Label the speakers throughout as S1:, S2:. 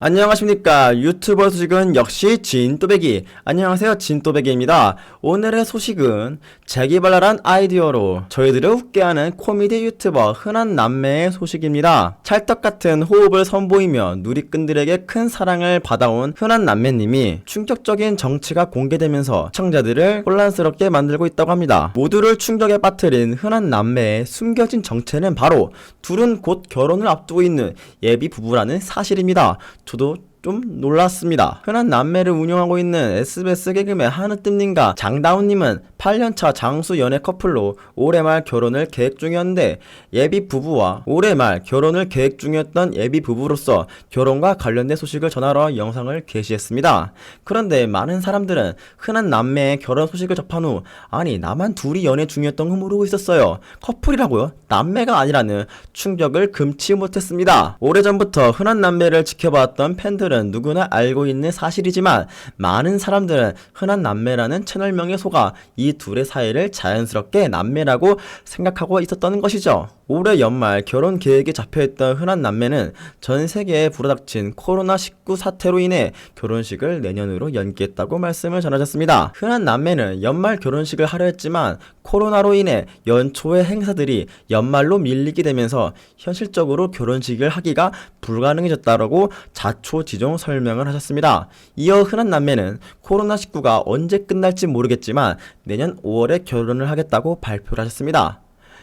S1: 안녕하십니까. 유튜버 소식은 역시 진또배기. 안녕하세요. 진또배기입니다. 오늘의 소식은 재기발랄한 아이디어로 저희들을 웃게 하는 코미디 유튜버 흔한 남매의 소식입니다. 찰떡같은 호흡을 선보이며 누리꾼들에게 큰 사랑을 받아온 흔한 남매님이 충격적인 정치가 공개되면서 시청자들을 혼란스럽게 만들고 있다고 합니다. 모두를 충격에 빠뜨린 흔한 남매의 숨겨진 정체는 바로 둘은 곧 결혼을 앞두고 있는 예비 부부라는 사실입니다 저도 좀 놀랐습니다. 흔한 남매를 운영하고 있는 SBS 개그맨 하느뜸님과 장다운님은 8년차 장수 연애 커플로 올해 말 결혼을 계획 중이었는데 예비 부부와 올해 말 결혼을 계획 중이었던 예비 부부로서 결혼과 관련된 소식을 전하러 영상을 게시했습니다. 그런데 많은 사람들은 흔한 남매의 결혼 소식을 접한 후 아니 나만 둘이 연애 중이었던 거 모르고 있었어요. 커플이라고요? 남매가 아니라는 충격을 금치 못했습니다. 오래전부터 흔한 남매를 지켜봤던 팬들 은 누구나 알고 있는 사실이지만 많은 사람들은 흔한 남매라는 채널명에 속아 이 둘의 사이를 자연스럽게 남매라고 생각하고 있었던 것이죠. 올해 연말 결혼 계획이 잡혀있던 흔한 남매는 전 세계에 불어닥친 코로나19 사태로 인해 결혼식을 내년으로 연기했다고 말씀을 전하셨습니다. 흔한 남매는 연말 결혼식을 하려 했지만 코로나로 인해 연초의 행사들이 연말로 밀리게 되면서 현실적으로 결혼식을 하기가 불가능해졌다라고 자초지종 설명을 하셨습니다. 이어 흔한 남매는 코로나19가 언제 끝날지 모르겠지만 내년 5월에 결혼을 하겠다고 발표를 하셨습니다.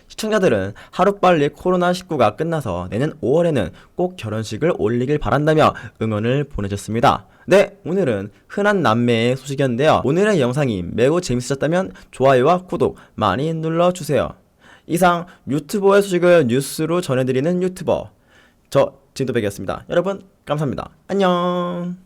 S1: 시청자들은 하루빨리 코로나19가 끝나서 내년 5월에는 꼭 결혼식을 올리길 바란다며 응원을 보내줬습니다. 네, 오늘은 흔한 남매의 소식이었는데요. 오늘의 영상이 매우 재밌으셨다면 좋아요와 구독 많이 눌러주세요. 이상 유튜버의 소식을 뉴스로 전해드리는 유튜버 저 진도백이었습니다. 여러분 감사합니다. 안녕